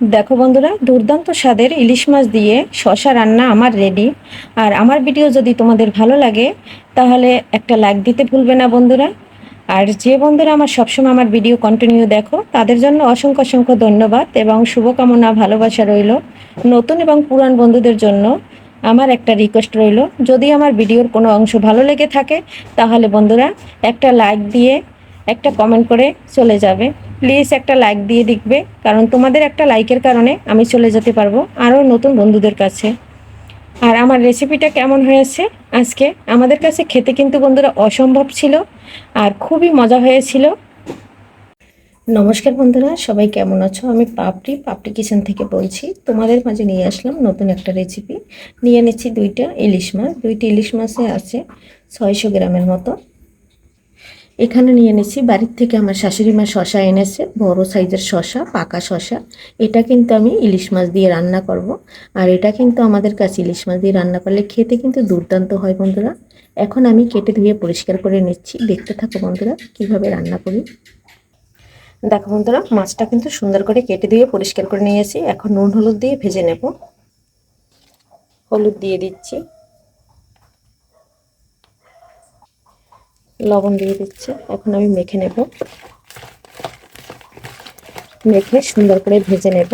দেখো বন্ধুরা, দুর্দান্ত স্বাদের ইলিশ মাছ দিয়ে শশা রান্না আমার রেডি আর আমার ভিডিও যদি তোমাদের ভালো লাগে, তাহলে একটা লাইক দিতে ভুলবে না বন্ধুরা। আর যে বন্ধুরা আমার সবসময় আমার ভিডিও কন্টিনিউ দেখো, তাদের জন্য অসংখ্য অসংখ্য ধন্যবাদ এবং শুভকামনা, ভালোবাসা রইল। নতুন এবং পুরান বন্ধুদের জন্য আমার একটা রিকোয়েস্ট রইল। যদি আমার ভিডিওর কোনো অংশ ভালো লেগে থাকে, তাহলে বন্ধুরা একটা লাইক দিয়ে একটা কমেন্ট করে চলে যাবে। প্লিজ একটা লাইক দিয়ে দেখবে, কারণ তোমাদের একটা লাইকের কারণে আমি চলে যেতে পারব আরও নতুন বন্ধুদের কাছে। আর আমার রেসিপিটা কেমন হয়েছে? আজকে আমাদের কাছে খেতে কিন্তু বন্ধুরা অসম্ভব ছিল আর খুবই মজা হয়েছিল। নমস্কার বন্ধুরা, সবাই কেমন আছো? আমি পাপড়ি পাপড়ি কিচেন থেকে বলছি। তোমাদের মাঝে নিয়ে আসলাম নতুন একটা রেসিপি নিয়ে নিচ্ছি দুইটা ইলিশ মাছ। দুইটা ইলিশ মাছে আছে ছয়শো গ্রামের মতো। এখানে নিয়ে এনেছি। বাড়ির থেকে আমার শাশুড়ি মা শশা এনেছে, বড় সাইজের শশা, পাকা শশা। এটা কিন্তু আমি ইলিশ মাছ দিয়ে রান্না করব। আর এটা কিন্তু আমাদের কাছে ইলিশ মাছ দিয়ে রান্না করলে খেতে কিন্তু দুর্দান্ত হয় বন্ধুরা। এখন আমি কেটে ধুয়ে পরিষ্কার করে নিচ্ছি। দেখতে থাকো বন্ধুরা, কীভাবে রান্না করি। দেখো বন্ধুরা, মাছটা কিন্তু সুন্দর করে কেটে ধুয়ে পরিষ্কার করে নিয়েছি। এখন নুন, হলুদ দিয়ে ভেজে নেব। হলুদ দিয়ে দিচ্ছি। লবণ দিয়ে দিচ্ছে। এখন আমি মেখে নেব। মেখে সুন্দর করে ভেজে নেব।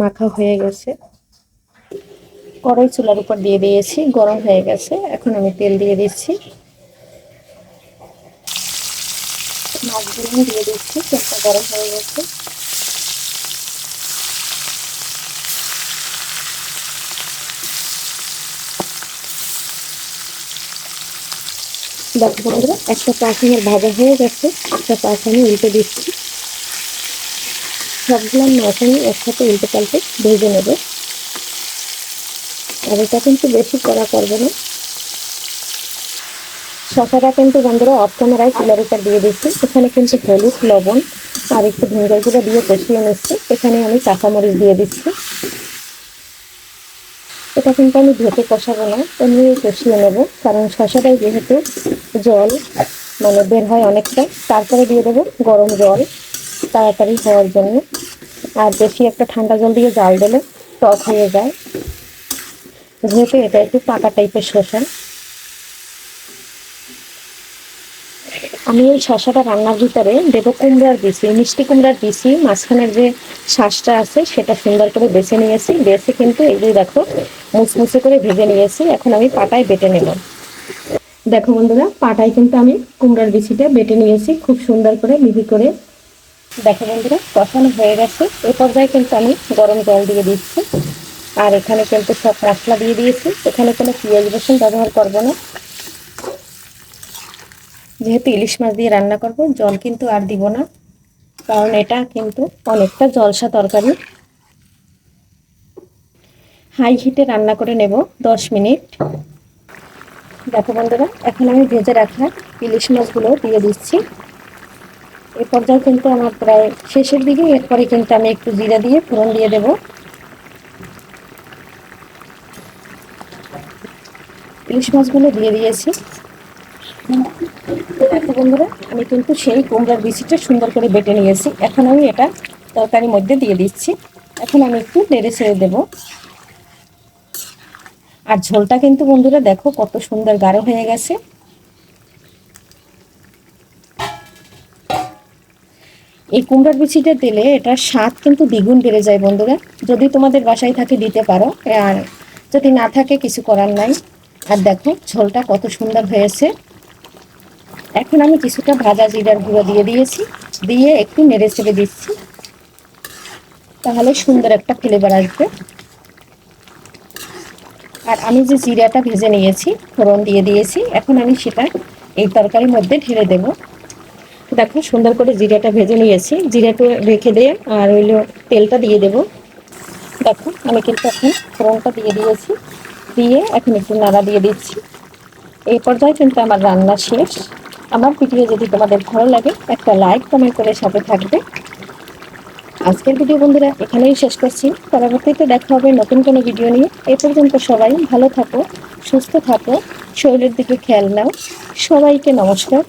মাখা হয়ে গেছে। কড়াই চুলার উপর দিয়ে দিয়েছি, গরম হয়ে গেছে। এখন আমি তেল দিয়ে দিচ্ছি। মাছগুলো দিয়ে দিচ্ছি, তেলটা গরম হয়ে গেছে। দেখো বন্ধুরা, একটা আমার ভাজা হয়ে গেছে, একটা পাঁচ আমি উল্টে দিচ্ছি। সবগুলো মাছ একসাথে উল্টে পাল্টে ভেজে নেব। আর এটা কিন্তু বেশি কড়া করবে না। শশাটা কিন্তু বন্ধুরা অফ ক্যামেরায় চুলার উপর দিয়ে দিচ্ছি। এখানে কিন্তু হলুদ, লবণ আর একটু ভিঙ্গার দিয়ে কষিয়ে নিচ্ছি। এখানে আমি কাঁচামরিচ দিয়ে দিচ্ছি। এটা কিন্তু আমি ঢেকে কষাবো না, এমনি কষিয়ে নেব, কারণ শশাটাই যেহেতু জল মানে বের হয় অনেকটা, তারপরে দিয়ে দেবো গরম জল তাড়াতাড়ি হওয়ার জন্য। আর বেশি একটা ঠান্ডা জল দিয়ে জাল দিলে টক হয়ে যায়। যেহেতু এটা একটু পাকা টাইপের শসা। আমি ওই শশাটা রান্নার ভিতরে দেবো কুমড়ার বিচি মিষ্টি কুমড়ার বিচি মাঝখানের যে শ্বাসটা আছে সেটা সুন্দর করে বেছে নিয়েছি, বেছে কিন্তু এগুলি দেখো, মুচমুচে করে ভেজে নিয়েছি, এখন আমি পাটায় বেটে নেব। দেখো বন্ধুরা, পাটায় কিন্তু আমি কুমড়ার বিচিটা বেটে নিয়েছি, খুব সুন্দর করে মিহি করে। দেখো বন্ধুরা, কষানো হয়ে গেছে, এ পর্যায়ে কিন্তু আমি গরম জল দিয়ে দিচ্ছি। আর এখানে কিন্তু সব মশলা দিয়ে দিয়েছি, এখানে কোনো পেঁয়াজ রসুন ব্যবহার করব না। যেহেতু ইলিশ মাছ দিয়ে রান্না করব, জল কিন্তু আর দিব না, কারণ এটা কিন্তু অনেকটা জলসা তরকারি। হাই হিটে রান্না করে নেব দশ মিনিট। দেখো বন্ধুরা, এখন আমি ভেজে রাখা ইলিশ মাছগুলো দিয়ে দিচ্ছি। এ পর্যায়ে কিন্তু আমার প্রায় শেষের দিকে, এরপরে কিন্তু আমি একটু জিরা দিয়ে ফোড়ন দিয়ে দেব। ইলিশ মাছগুলো দিয়ে দিয়েছি। দেখো বন্ধুরা, আমি কিন্তু সেই কুমড়ার বিচিটা সুন্দর করে বেটে নিয়েছি। এখন আমি এটা তরকারির মধ্যে দিয়ে দিচ্ছি। এখন আমি একটু নেড়ে ছেড়ে দেব। আর ঝোলটা কিন্তু বন্ধুরা দেখো কত সুন্দর গাঢ় হয়ে গেছে। এই কুমড়ার বিচিটা দিলে এটার স্বাদ কিন্তু দ্বিগুণ বেড়ে যায় বন্ধুরা। যদি তোমাদের বাসায় থাকে দিতে পারো। আর যদি না থাকে, কিছু করার নাই। আর দেখো, ঝোলটা কত সুন্দর হয়েছে। এখন আমি কিছুটা ভাজা জিরার গুঁড়ো দিয়ে দিয়েছি, দিয়ে একটু নেড়ে চেড়ে দিচ্ছি। তাহলে সুন্দর একটা ফ্লেভার আসবে। আর আমি যে জিরাটা ভেজে নিয়েছি, ফোড়ন দিয়ে দিয়েছি, এখন আমি সেটা এই তরকারির মধ্যে ঢেলে দেব। দেখো, সুন্দর করে জিরাটা ভেজে নিয়েছি। জিরাটা রেখে দিয়ে আর হইল তেলটা দিয়ে দেব। দেখো, আমি কিন্তু এখন ফোড়নটা দিয়ে দিয়েছি। দিয়ে এখন একটু নাড়া দিয়ে দিচ্ছি। এই পর্যায়ে কিন্তু আমার রান্না শেষ। আমার ভিডিও যদি তোমাদের ভালো লাগে, একটা লাইক কমেন্ট করে সাথে থাকবে। আজকের ভিডিও বন্ধুরা এখানেই শেষ করছি। পরবর্তীতে দেখা হবে নতুন কোনো ভিডিও নিয়ে। এ পর্যন্ত সবাই ভালো থাকো, সুস্থ থাকো, শরীরের দিকে খেয়াল নাও। সবাইকে নমস্কার।